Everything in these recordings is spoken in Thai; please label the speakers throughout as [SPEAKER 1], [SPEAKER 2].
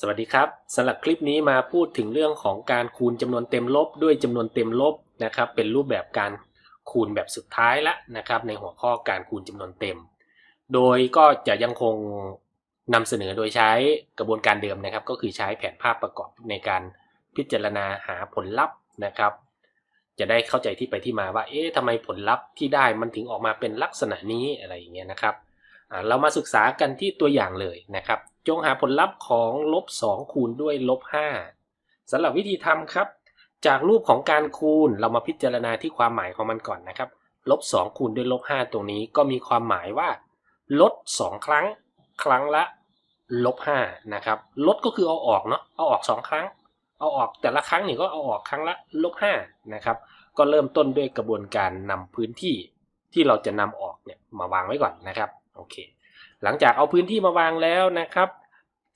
[SPEAKER 1] สวัสดีครับสำหรับคลิปนี้มาพูดถึงเรื่องของการคูณจำนวนเต็มลบด้วยจำนวนเต็มลบนะครับ เป็นรูปแบบการคูณแบบสุดท้ายละนะครับ ในหัวข้อการคูณจำนวนเต็ม โดยก็จะยังคงนำเสนอโดยใช้กระบวนการเดิมนะครับ ก็คือใช้แผนภาพประกอบในการพิจารณาหาผลลัพธ์นะครับ จะได้เข้าใจที่ไปที่มาว่า เอ๊ะทำไมผลลัพธ์ที่ได้มันถึงออกมาเป็นลักษณะนี้อะไรอย่างเงี้ยนะครับ เรามาศึกษากันที่ตัวอย่างเลยนะครับ จงหาผลลัพธ์ของลบ2คูณด้วยลบ5สำหรับวิธีทำครับ จากรูปของการคูณเรามาพิจารณาที่ความหมายของมันก่อนนะครับลบ2คูณด้วยลบ5ตรงนี้ก็มีความหมายว่า ลด 2 ครั้ง ครั้งละลบ5นะครับลดก็คือเอาออกเนาะเอาออก 2 ครั้ง เอาออกแต่ละครั้งนี่ก็เอาออกครั้งละลบ5นะครับก็เริ่มต้นด้วยกระบวนการนำพื้นที่ที่เราจะนำออกเนี่ยมาวางไว้ก่อนนะครับ โอเค หลังจากเอาพื้นที่มาวางแล้วนะครับ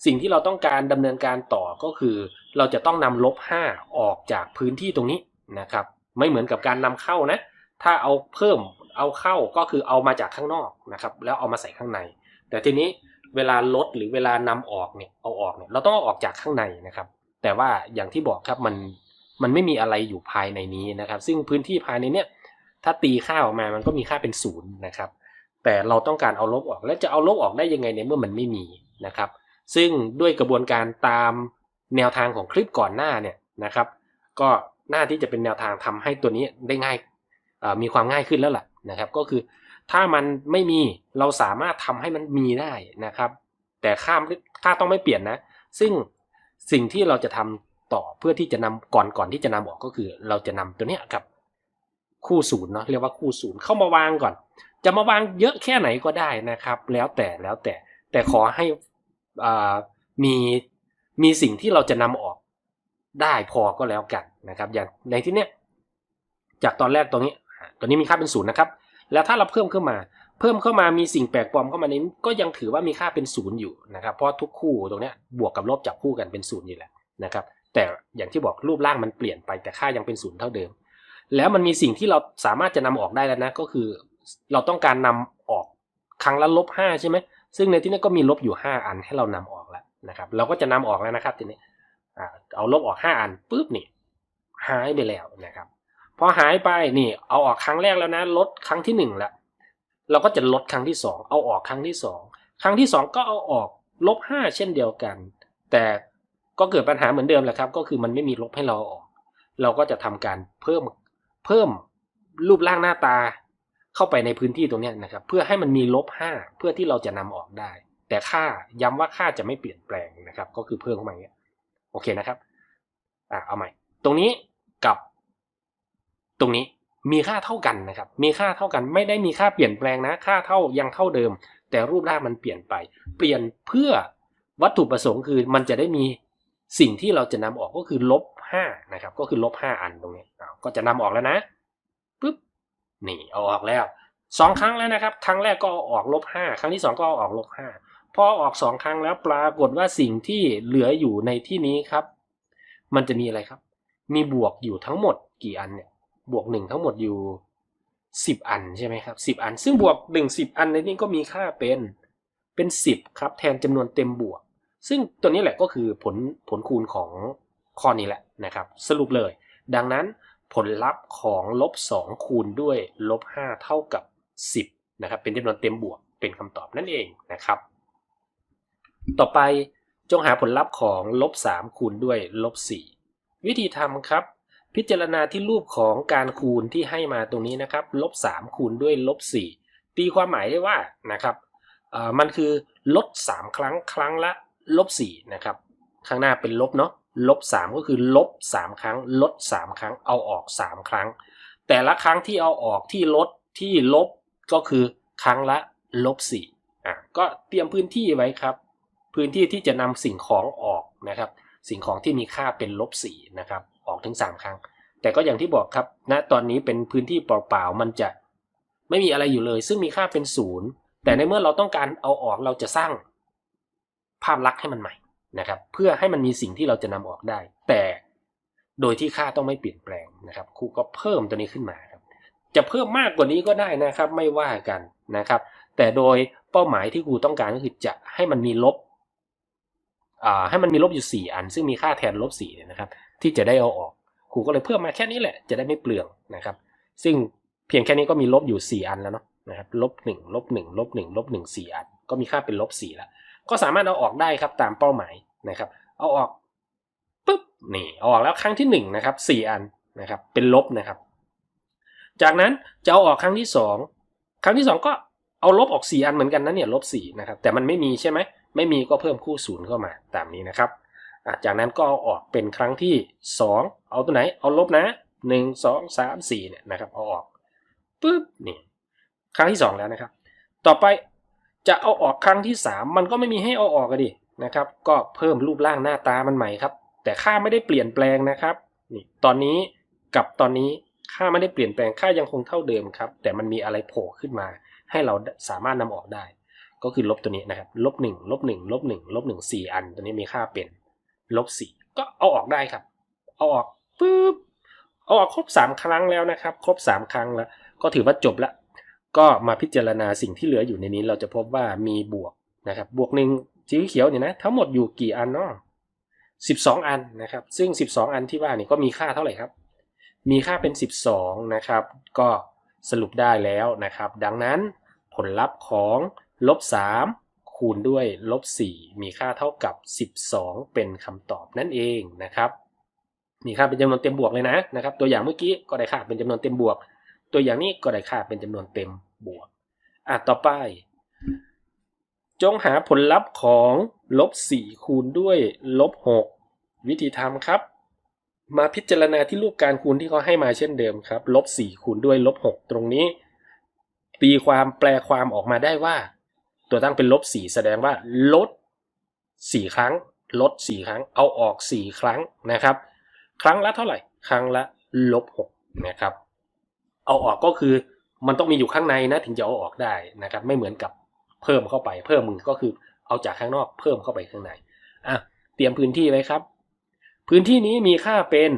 [SPEAKER 1] สิ่งที่เราต้องการดำเนินการต่อก็คือ เราจะต้องนำลบ5ออกจากพื้นที่ตรงนี้นะครับ ไม่เหมือนกับการนำเข้านะ ถ้าเอาเพิ่มเอาเข้าก็คือเอามาจากข้างนอกนะครับ แล้วเอามาใส่ข้างใน แต่ทีนี้เวลาลดหรือเวลานำออกเนี่ยเอาออกเนี่ยเราต้องเอาออกจากข้างในนะครับ แต่ว่าอย่างที่บอกครับมันมันไม่มีอะไรอยู่ภายในนี้นะครับ ซึ่งพื้นที่ภายในเนี่ยถ้าตีค่าออกมามันก็มีค่าเป็นศูนย์นะครับ แต่เราต้องการเอาลบออก แล้วจะเอาลบออกได้ยังไงเนี่ยเมื่อมันไม่มีนะครับ ซึ่งด้วยกระบวนการตามแนวทางของคลิปก่อนหน้าเนี่ยนะครับ ก็น่าที่จะเป็นแนวทางทำให้ตัวนี้ได้ง่ายมีความง่ายขึ้นแล้วล่ะนะครับ ก็คือถ้ามันไม่มีเราสามารถทำให้มันมีได้นะครับ แต่ค่าค่าต้องไม่เปลี่ยนนะ ซึ่งสิ่งที่เราจะทำต่อเพื่อที่จะนำก่อนก่อนที่จะนำออกก็คือ เราจะนำตัวเนี้ยกับ คู่ศูนย์เนาะเรียกว่าคู่ศูนย์เข้ามาวางก่อน จะมาวางเยอะแค่ไหนก็ได้นะครับ แล้วแต่แล้วแต่แต่ขอให้มีมีสิ่งที่เราจะนำออกได้พอก็แล้วกันนะครับ อย่างในที่เนี้ยจากตอนแรกตรงนี้ ตัวนี้มีค่าเป็นศูนย์นะครับ แล้วถ้าเราเพิ่มขึ้นมา เพิ่มเข้ามามีสิ่งแปลกปลอมเข้ามานี้ก็ยังถือว่ามีค่าเป็นศูนย์อยู่นะครับ เพราะทุกคู่ตรงเนี้ยบวกกับลบจับคู่กันเป็นศูนย์อยู่แล้วนะครับ แต่อย่างที่บอกรูปร่างมันเปลี่ยนไปแต่ค่ายังเป็นศูนย์เท่าเดิม แล้วมันมีสิ่งที่เราสามารถจะนำออกได้แล้วนะ ก็คือ เราต้องการนำออกครั้งละลบห้าใช่ไหมซึ่งในที่นี้ก็มีลบอยู่ 5 อันให้เรานำออกแล้วนะครับ เราก็จะนำออกแล้วนะครับทีนี้เอาลบออก 5 อันปุ๊บนี่หายไปแล้วนะครับพอหายไปนี่เอาออกครั้งแรกแล้วนะลดครั้งที่ 1 แล้ว เราก็จะลดครั้งที่ 2 เอาออกครั้งที่ 2 ครั้งที่ 2 ก็เอาออกลบ5เช่นเดียวกัน แต่ก็เกิดปัญหาเหมือนเดิมแหละครับ ก็คือมันไม่มีลบให้เราออก เราก็จะทำการเพิ่มเพิ่มรูปร่างหน้าตา เข้าไปในพื้นที่ตรงนี้นะครับ เพื่อให้มันมีลบ5เพื่อที่เราจะนำออกได้ แต่ค่าย้ำว่าค่าจะไม่เปลี่ยนแปลงนะครับ ก็คือเพิ่มเข้ามาอย่างเงี้ยโอเคนะครับอ่าเอาใหม่ ตรงนี้กับ ตรงนี้มีค่าเท่ากันนะครับ มีค่าเท่ากันไม่ได้มีค่าเปลี่ยนแปลงนะ ค่าเท่ายังเท่าเดิม แต่รูปร่างมันเปลี่ยนไป เปลี่ยนเพื่อวัตถุประสงค์คือมันจะได้มีสิ่งที่เราจะนำออกก็คือลบห้านะครับ ก็คือลบห้าอันตรงนี้ก็จะนำออกแล้วนะ นี่เอาออกแล้วสองครั้งแล้วนะครับ ครั้งแรกก็ออกลบห้าครั้งที่สองก็ออกลบห้าพอออกสองครั้งแล้วปรากฏว่าสิ่งที่เหลืออยู่ในที่นี้ครับ มันจะมีอะไรครับ มีบวกอยู่ทั้งหมดกี่อันเนี่ยบวกหนึ่งทั้งหมดอยู่สิบอันใช่ไหมครับสิบอัน ซึ่งบวกหนึ่งสิบอันในนี้ก็มีค่าเป็นเป็นสิบครับ แทนจำนวนเต็มบวก ซึ่งตัวนี้แหละก็คือผลผลคูณของข้อนี้แหละนะครับ สรุปเลย ดังนั้น ผลลัพธ์ของลบ2คูณด้วยลบ5เท่ากับ 10นะครับเป็นจำนวนเต็มบวกเป็นคำตอบนั่นเองนะครับ ต่อไปจงหาผลลัพธ์ของลบ3คูณด้วยลบ4วิธีทำครับ พิจารณาที่รูปของการคูณที่ให้มาตรงนี้นะครับลบ3คูณด้วยลบ4ตีความหมายได้ว่านะครับมันคือลด 3 ครั้งครั้งละลบ4นะครับข้างหน้าเป็นลบเนาะลบ3ก็คือลบ3ครั้ง ลด3ครั้ง เอาออก3ครั้ง แต่ละครั้งที่เอาออกที่ลดที่ลบก็คือครั้งละลบ4อะก็เตรียมพื้นที่ไว้ครับ พื้นที่ที่จะนำสิ่งของออกนะครับ สิ่งของที่มีค่าเป็นลบ4นะครับออกถึง3ครั้ง แต่ก็อย่างที่บอกครับณนะตอนนี้เป็นพื้นที่เปล่าๆมันจะไม่มีอะไรอยู่เลย ซึ่งมีค่าเป็นศูนย์แต่ในเมื่อเราต้องการเอาออกเราจะสร้างภาพลักษณ์ให้มันใหม่ นะครับเพื่อให้มันมีสิ่งที่เราจะนำออกได้ แต่โดยที่ค่าต้องไม่เปลี่ยนแปลงนะครับครูก็เพิ่มตัวนี้ขึ้นมาครับจะเพิ่มมากกว่านี้ก็ได้นะครับไม่ว่ากันนะครับ แต่โดยเป้าหมายที่ครูต้องการก็คือจะให้มันมีลบอ่าให้มันมีลบอยู่ 4 อัน ซึ่งมีค่าแทนลบ4เนี่ยนะครับ ที่จะได้เอาออกครูก็เลยเพิ่มมาแค่นี้แหละจะได้ไม่เปลืองนะครับ ซึ่งเพียงแค่นี้ก็มีลบอยู่ 4 อันแล้วเนาะนะครับลบ1ลบ1ลบ1ลบ1 4 อัน ก็มีค่าเป็นลบ4แล้ว ก็สามารถเอาออกได้ครับตามเป้าหมายนะครับ เอาออกปุ๊บนี่เอาออกแล้วครั้งที่หนึ่งนะครับสี่อันนะครับเป็นลบนะครับ จากนั้นจะเอาออกครั้งที่สองครั้งที่สองก็เอาลบออกสี่อันเหมือนกันนะเนี่ยลบสี่นะครับแต่มันไม่มีใช่ไหมไม่มีก็เพิ่มคู่ศูนย์เข้ามาตามนี้นะครับจากนั้นก็เอาออกเป็นครั้งที่สองเอาตัวไหนเอาลบนะหนึ่งสองสามสี่เนี่ยนะครับเอาออกปุ๊บนี่ครั้งที่สองแล้วนะครับ ต่อไป จะเอาออกครั้งที่สามมันก็ไม่มีให้เอาออกกันดินะครับ ก็เพิ่มรูปร่างหน้าตามันใหม่ครับ แต่ค่าไม่ได้เปลี่ยนแปลงนะครับนี่ตอนนี้กับตอนนี้ค่าไม่ได้เปลี่ยนแปลงค่ายังคงเท่าเดิมครับ แต่มันมีอะไรโผล่ขึ้นมา ให้เราสามารถนำออกได้ ก็คือลบตัวนี้นะครับลบหนึ่งลบหนึ่งลบหนึ่งลบหนึ่งสี่อัน ตัวนี้มีค่าเป็นลบสี่ก็เอาออกได้ครับ เอาออกปุ๊บเอาออกครบสามครั้งแล้วนะครับ ครบสามครั้งแล้ว ก็ถือว่าจบละ ก็มาพิจารณาสิ่งที่เหลืออยู่ในนี้เราจะพบว่ามีบวกนะครับ บวกหนึ่งสีเขียวเนี่ยนะทั้งหมดอยู่กี่อันเนาะสิบสองอันนะครับ ซึ่งสิบสองอันที่ว่านี่ก็มีค่าเท่าไหร่ครับ มีค่าเป็นสิบสองนะครับ ก็สรุปได้แล้วนะครับ ดังนั้นผลลัพธ์ของลบสามคูณด้วยลบสี่มีค่าเท่ากับสิบสองเป็นคำตอบนั่นเองนะครับ มีค่าเป็นจำนวนเต็มบวกเลยนะนะครับ ตัวอย่างเมื่อกี้ก็ได้ค่าเป็นจำนวนเต็มบวก ตัวอย่างนี้ก็ได้ค่าเป็นจำนวนเต็มบวก อะต่อไป จงหาผลลัพธ์ของลบ4คูณด้วยลบ6วิธีทำครับ มาพิจารณาที่รูปการคูณที่เขาให้มาเช่นเดิมครับลบ4คูณด้วยลบ6ตรงนี้ ตีความแปลความออกมาได้ว่า ตัวตั้งเป็นลบ4แสดงว่าลด 4 ครั้ง ลด 4 ครั้ง เอาออก 4 ครั้งนะครับ ครั้งละเท่าไหร่ ครั้งละลบ6นะครับ เอาออกก็คือมันต้องมีอยู่ข้างในนะถึงจะเอาออกได้นะครับ ไม่เหมือนกับเพิ่มเข้าไปเพิ่มมือก็คือเอาจากข้างนอกเพิ่มเข้าไปข้างในอะเตรียมพื้นที่ไว้ครับ พื้นที่นี้มีค่าเป็น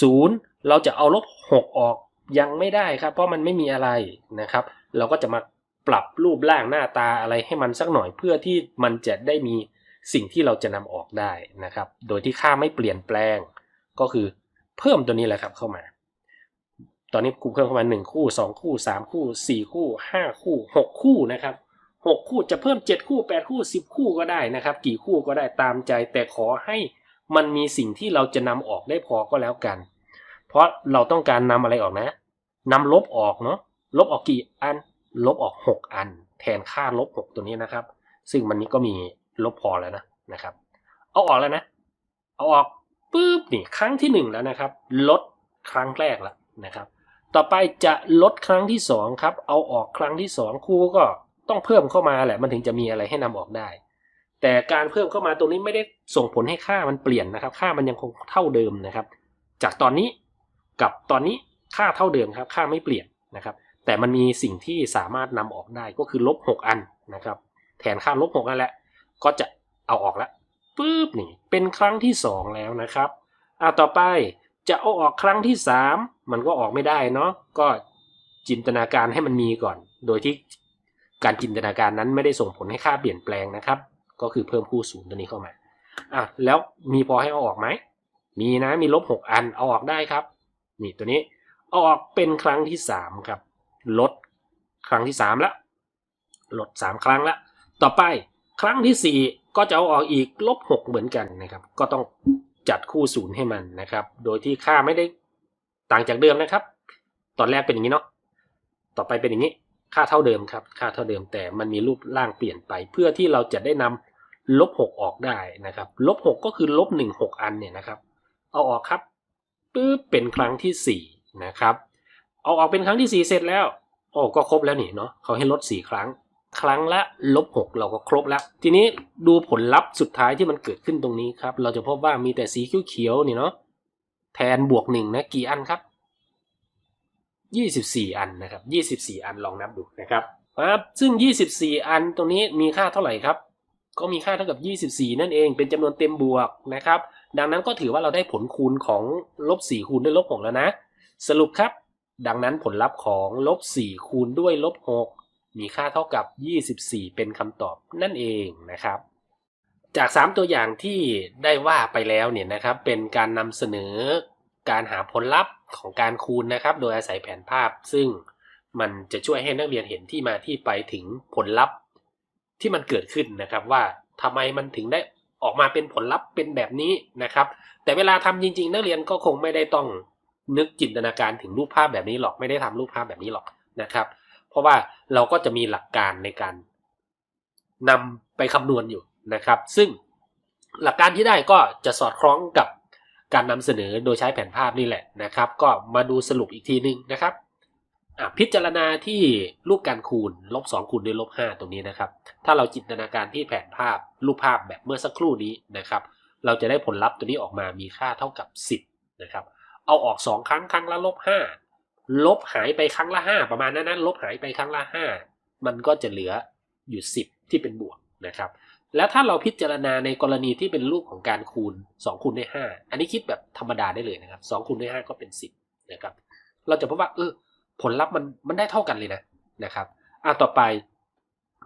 [SPEAKER 1] ศูนย์เราจะเอาลบหกออกยังไม่ได้ครับ เพราะมันไม่มีอะไรนะครับ เราก็จะมาปรับรูปร่างหน้าตาอะไรให้มันสักหน่อยเพื่อที่มันจะได้มีสิ่งที่เราจะนำออกได้นะครับ โดยที่ค่าไม่เปลี่ยนแปลงก็คือเพิ่มตัวนี้แหละครับเข้ามา ตอนนี้ครูเพิ่มเข้ามาหนึ่งคู่สองคู่สามคู่สี่คู่ห้าคู่หกคู่นะครับหกคู่จะเพิ่มเจ็ดคู่แปดคู่สิบคู่ก็ได้นะครับ กี่คู่ก็ได้ตามใจ แต่ขอให้มันมีสิ่งที่เราจะนำออกได้พอก็แล้วกัน เพราะเราต้องการนำอะไรออกนะนำลบออกเนาะลบออกกี่อัน ลบออกหกอัน แทนค่าลบหกตัวนี้นะครับ ซึ่งมันนี้ก็มีลบพอแล้วนะนะครับ เอาออกแล้วนะ เอาออกปุ๊บนี่ครั้งที่หนึ่งแล้วนะครับ ลดครั้งแรกแล้วนะครับ ต่อไปจะลดครั้งที่สองครับ เอาออกครั้งที่สองครูก็ต้องเพิ่มเข้ามาแหละ มันถึงจะมีอะไรให้นำออกได้ แต่การเพิ่มเข้ามาตรงนี้ไม่ได้ส่งผลให้ค่ามันเปลี่ยนนะครับ ค่ามันยังคงเท่าเดิมนะครับ จากตอนนี้กับตอนนี้ค่าเท่าเดิมครับ ค่าไม่เปลี่ยนนะครับ แต่มันมีสิ่งที่สามารถนำออกได้ก็คือลบหกอันนะครับ แทนค่าลบหกนั่นแหละ ก็จะเอาออกแล้วปุ๊บนี่เป็นครั้งที่สองแล้วนะครับอ่าต่อไป จะเอาออกครั้งที่สามมันก็ออกไม่ได้เนาะก็จินตนาการให้มันมีก่อน โดยที่การจินตนาการนั้นไม่ได้ส่งผลให้ค่าเปลี่ยนแปลงนะครับ ก็คือเพิ่มคู่ศูนย์ตัวนี้เข้ามาอะแล้วมีพอให้เอาออกไหมมีนะมีลบหกอันเอาออกได้ครับ นี่ตัวนี้เอาออกเป็นครั้งที่สามครับลดครั้งที่สามแล้วลดสามครั้งแล้วต่อไปครั้งที่สี่ก็จะเอาออกอีกลบหกเหมือนกันนะครับ ก็ต้อง จัดคู่ศูนย์ให้มันนะครับ โดยที่ค่าไม่ได้ต่างจากเดิมนะครับ ตอนแรกเป็นอย่างนี้เนาะ ต่อไปเป็นอย่างนี้ ค่าเท่าเดิมครับ ค่าเท่าเดิมแต่มันมีรูปร่างเปลี่ยนไป เพื่อที่เราจะได้นำลบหกออกได้นะครับลบหกก็คือลบหนึ่งหกอันเนี่ยนะครับ เอาออกครับปึ๊บเป็นครั้งที่สี่นะครับ เอาออกเป็นครั้งที่สี่เสร็จแล้วโอ้ก็ครบแล้วนี่เนาะเขาให้ลดสี่ครั้ง ครั้งละลบหกเราก็ครบแล้ว ทีนี้ดูผลลัพธ์สุดท้ายที่มันเกิดขึ้นตรงนี้ครับ เราจะพบว่ามีแต่สีเขียวๆนี่เนาะแทนบวกหนึ่งนะกี่อันครับยี่สิบสี่อันนะครับยี่สิบสี่อันลองนับดูนะครับครับซึ่งยี่สิบสี่อันตรงนี้มีค่าเท่าไหร่ครับ ก็มีค่าเท่ากับยี่สิบสี่นั่นเองเป็นจำนวนเต็มบวกนะครับ ดังนั้นก็ถือว่าเราได้ผลคูณของลบสี่คูณด้วยลบหกแล้วนะ สรุปครับ ดังนั้นผลลัพธ์ของลบสี่คูณด้วยลบหก มีค่าเท่ากับ 24 เป็นคำตอบนั่นเองนะครับ จาก 3 ตัวอย่างที่ได้ว่าไปแล้วเนี่ยนะครับ เป็นการนำเสนอการหาผลลัพธ์ของการคูณนะครับ โดยอาศัยแผนภาพ ซึ่งมันจะช่วยให้นักเรียนเห็นที่มาที่ไปถึงผลลัพธ์ที่มันเกิดขึ้นนะครับว่าทำไมมันถึงได้ออกมาเป็นผลลัพธ์เป็นแบบนี้นะครับ แต่เวลาทำจริง ๆ นักเรียนก็คงไม่ได้ต้องนึกจินตนาการถึงรูปภาพแบบนี้หรอกไม่ได้ทำรูปภาพแบบนี้หรอกนะครับ เพราะว่าเราก็จะมีหลักการในการนำไปคำนวณอยู่นะครับ ซึ่งหลักการที่ได้ก็จะสอดคล้องกับการนำเสนอโดยใช้แผนภาพนี่แหละนะครับ ก็มาดูสรุปอีกทีนึงนะครับพิจารณาที่รูปการคูณลบ2คูณด้วยลบ5ตรงนี้นะครับ ถ้าเราจินตนาการที่แผนภาพรูปภาพแบบเมื่อสักครู่นี้นะครับ เราจะได้ผลลัพธ์ตัวนี้ออกมามีค่าเท่ากับ 10นะครับเอาออก 2 ครั้งครั้งละลบ5 ลบหายไปครั้งละ5ประมาณนั้นนะลบหายไปครั้งละ5มันก็จะเหลืออยู่10ที่เป็นบวกนะครับแล้วถ้าเราพิจารณาในกรณีที่เป็นรูปของการคูณ2คูณด้วย5อันนี้คิดแบบธรรมดาได้เลยนะครับ2คูณด้วย5ก็เป็น 10นะครับเราจะพบว่าเออผลลัพธ์มันมันได้เท่ากันเลยนะนะครับอะต่อไป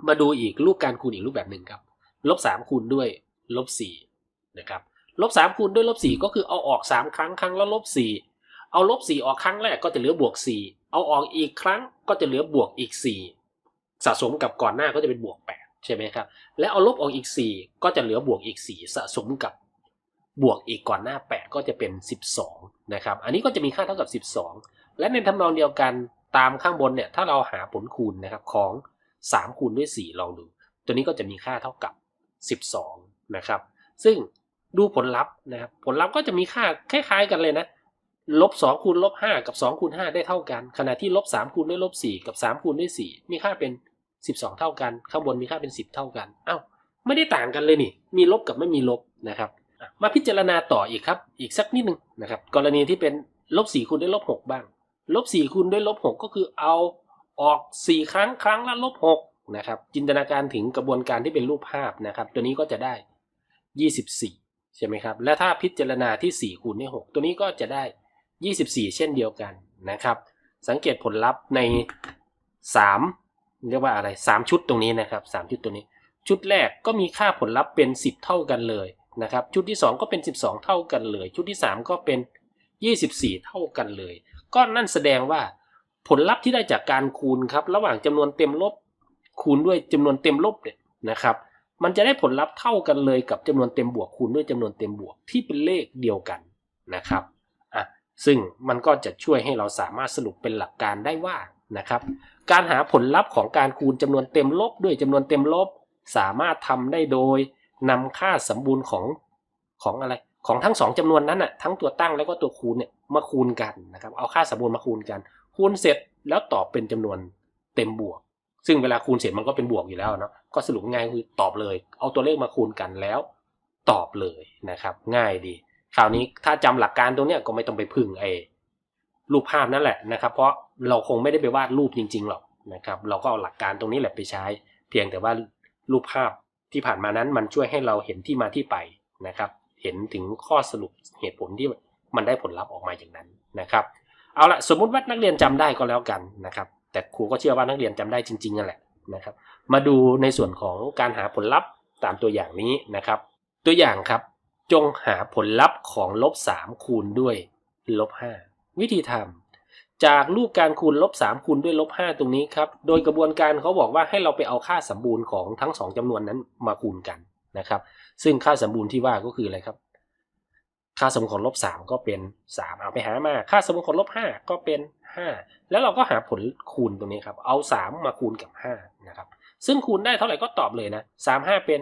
[SPEAKER 1] มาดูอีกรูปการคูณอีกรูปแบบหนึ่งครับลบ3คูณด้วยลบ4นะครับลบ3คูณด้วยลบ4ก็คือเอาออก 3 ครั้งครั้งละลบ4 เอาลบ4ออกครั้งแรกก็จะเหลือบวก4เอาออกอีกครั้งก็จะเหลือบวกอีก4สะสมกับก่อนหน้าก็จะเป็นบวก8ใช่ไหมครับ และเอาลบออกอีก4ก็จะเหลือบวกอีก4สะสมกับบวกอีกก่อนหน้า 8 ก็จะเป็น 12 นะครับ อันนี้ก็จะมีค่าเท่ากับ 12 และในทำนองเดียวกันตามข้างบนเนี่ย ถ้าเราหาผลคูณนะครับของ 3 คูณด้วย 4 ลองดู ตัวนี้ก็จะมีค่าเท่ากับ 12 นะครับ ซึ่งดูผลลัพธ์นะครับ ผลลัพธ์ก็จะมีค่าคล้ายๆกันเลยนะ ลบ2คูณลบ5กับ2คูณ5ได้เท่ากัน ขณะที่ลบ3คูณด้วยลบ4กับ3คูณด้วย4มีค่าเป็น 12 เท่ากัน ข้างบนมีค่าเป็น 10 เท่ากันอ้าวไม่ได้ต่างกันเลยนี่ มีลบกับไม่มีลบนะครับ มาพิจารณาต่ออีกครับ อีกสักนิดหนึ่งนะครับ กรณีที่เป็นลบ4คูณด้วยลบ6บ้างลบ4คูณด้วยลบ6ก็คือเอาออก 4 ครั้งครั้งละลบ6นะครับ จินตนาการถึงกระบวนการที่เป็นรูปภาพนะครับ ตัวนี้ก็จะได้ 24 ใช่ไหมครับ และถ้าพิจารณาที่ 4 คูณด้วย6ตัวนี้ก็จะได้ 24 เช่นเดียวกันนะครับ สังเกตผลลัพธ์ใน 3 เรียกว่าอะไร 3 ชุดตรงนี้นะครับ 3 ชุดตัวนี้ ชุดแรกก็มีค่าผลลัพธ์เป็น 10 เท่ากันเลยนะครับ ชุดที่ 2 ก็เป็น 12 เท่ากันเลย ชุดที่ 3 ก็เป็น 24 เท่ากันเลย ก็นั่นแสดงว่าผลลัพธ์ที่ได้จากการคูณครับ ระหว่างจำนวนเต็มลบคูณด้วยจำนวนเต็มลบเนี่ยนะครับ มันจะได้ผลลัพธ์เท่ากันเลยกับจำนวนเต็มบวกคูณด้วยจำนวนเต็มบวกที่เป็นเลขเดียวกันนะครับ ซึ่งมันก็จะช่วยให้เราสามารถสรุปเป็นหลักการได้ว่านะครับ การหาผลลัพธ์ของการคูณจำนวนเต็มลบด้วยจำนวนเต็มลบ สามารถทำได้โดยนำค่าสมบูรณ์ของของอะไรของทั้งสองจำนวนนั้นน่ะทั้งตัวตั้งแล้วก็ตัวคูณเนี่ยมาคูณกันนะครับเอาค่าสมบูรณ์มาคูณกัน คูณเสร็จแล้วตอบเป็นจำนวนเต็มบวก ซึ่งเวลาคูณเสร็จมันก็เป็นบวกอยู่แล้วเนาะก็สรุปง่ายคือตอบเลย เอาตัวเลขมาคูณกันแล้ว ตอบเลยนะครับ ง่ายดี คราวนี้ถ้าจำหลักการตรงเนี้ยก็ไม่ต้องไปพึ่งไอ้รูปภาพนั่นแหละนะครับ เพราะเราคงไม่ได้ไปวาดรูปจริง ๆ หรอกนะครับ เราก็เอาหลักการตรงนี้แหละไปใช้ เพียงแต่ว่ารูปภาพที่ผ่านมานั้นมันช่วยให้เราเห็นที่มาที่ไปนะครับ เห็นถึงข้อสรุปเหตุผลที่มันได้ผลลัพธ์ออกมาอย่างนั้นนะครับ เอาละสมมุติว่านักเรียนจำได้ก็แล้วกันนะครับ แต่ครูก็เชื่อว่านักเรียนจำได้จริงๆนั่นแหละนะครับ มาดูในส่วนของการหาผลลัพธ์ตามตัวอย่างนี้นะครับ ตัวอย่างครับ จงหาผลลัพธ์ของลบ3คูณด้วยลบ5วิธีทำจากรูปการคูณลบ3คูณด้วยลบ5ตรงนี้ครับ โดยกระบวนการเขาบอกว่าให้เราไปเอาค่าสมบูรณ์ของทั้ง 2จำนวนนั้นมาคูณกันนะครับ ซึ่งค่าสมบูรณ์ที่ว่าก็คืออะไรครับ ค่าสมบูรณ์ของลบ3ก็เป็น 3 เอาไปหามา ค่าสมบูรณ์ของลบ5ก็เป็น 5 แล้วเราก็หาผลคูณตรงนี้ครับ เอา 3 มาคูณกับ5นะครับ ซึ่งคูณได้เท่าไหร่ก็ตอบเลยนะ3 5เป็น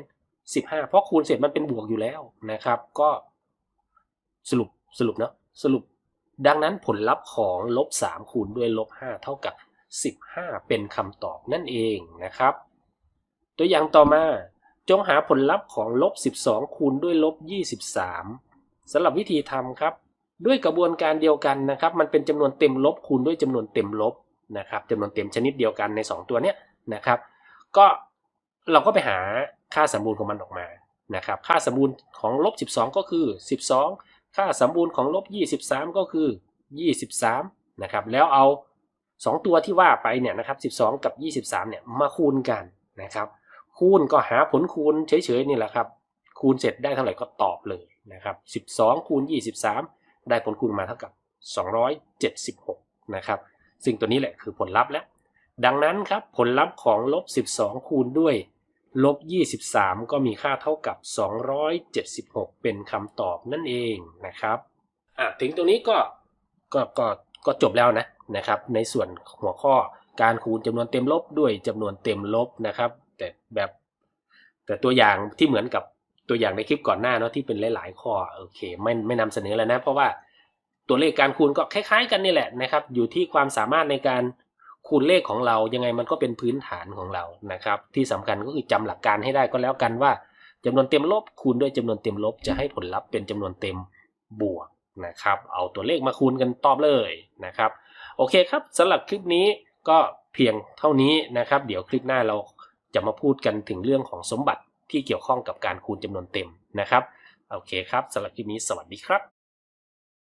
[SPEAKER 1] 15 เพราะคูณเสร็จมันเป็นบวกอยู่แล้วนะครับ ก็สรุปสรุปเนาะสรุป ดังนั้นผลลัพธ์ของลบ3คูณด้วยลบ5เท่ากับ 15 เป็นคำตอบนั่นเองนะครับ ตัวอย่างต่อมาจงหาผลลัพธ์ของลบ12คูณด้วยลบ23สำหรับวิธีทำครับ ด้วยกระบวนการเดียวกันนะครับ มันเป็นจำนวนเต็มลบคูณด้วยจำนวนเต็มลบนะครับจำนวนเต็มชนิดเดียวกันใน 2 ตัวเนี้ยนะครับ ก็เราก็ไปหา ค่าสมบูรณ์ของมันออกมานะครับ ค่าสมบูรณ์ของลบ12 ก็คือ 12 ค่าสมบูรณ์ของลบ23 ก็คือ 23นะครับ แล้วเอา 2 ตัวที่ว่าไปเนี่ยนะครับ 12 กับ 23เนี่ยมาคูณกันนะครับ คูณก็หาผลคูณเฉยๆนี่แหละครับ คูณเสร็จได้เท่าไหร่ก็ตอบเลยนะครับ 12 คูณ 23 ได้ผลคูณมาเท่ากับ 276 นะครับ ซึ่งตัวนี้แหละคือผลลัพธ์แล้ว ดังนั้นครับผลลัพธ์ของลบ 12 คูณด้วย ลบ 23 ก็มีค่าเท่ากับ 276 เป็นคำตอบนั่นเองนะครับอะถึงตรงนี้ก็ก็ก็ก็จบแล้วนะนะครับ ในส่วนหัวข้อการคูณจำนวนเต็มลบด้วยจำนวนเต็มลบนะครับ แต่แบบแต่ตัวอย่างที่เหมือนกับตัวอย่างในคลิปก่อนหน้าเนาะที่เป็นหลาย ๆ ข้อโอเคไม่ไม่นำเสนอแล้วนะ เพราะว่าตัวเลขการคูณก็คล้าย ๆ กันนี่แหละนะครับ อยู่ที่ความสามารถในการ คูณเลขของเรายังไงมันก็เป็นพื้นฐานของเรานะครับ ที่สำคัญก็คือจำหลักการให้ได้ก็แล้วกันว่าจำนวนเต็มลบคูณด้วยจำนวนเต็มลบ จะให้ผลลัพธ์เป็นจำนวนเต็มบวกนะครับ เอาตัวเลขมาคูณกันตอบเลยนะครับ โอเคครับสำหรับคลิปนี้ก็เพียงเท่านี้นะครับ เดี๋ยวคลิปหน้าเราจะมาพูดกันถึงเรื่องของสมบัติที่เกี่ยวข้องกับการคูณจำนวนเต็มนะครับ โอเคครับสำหรับคลิปนี้สวัสดีครับ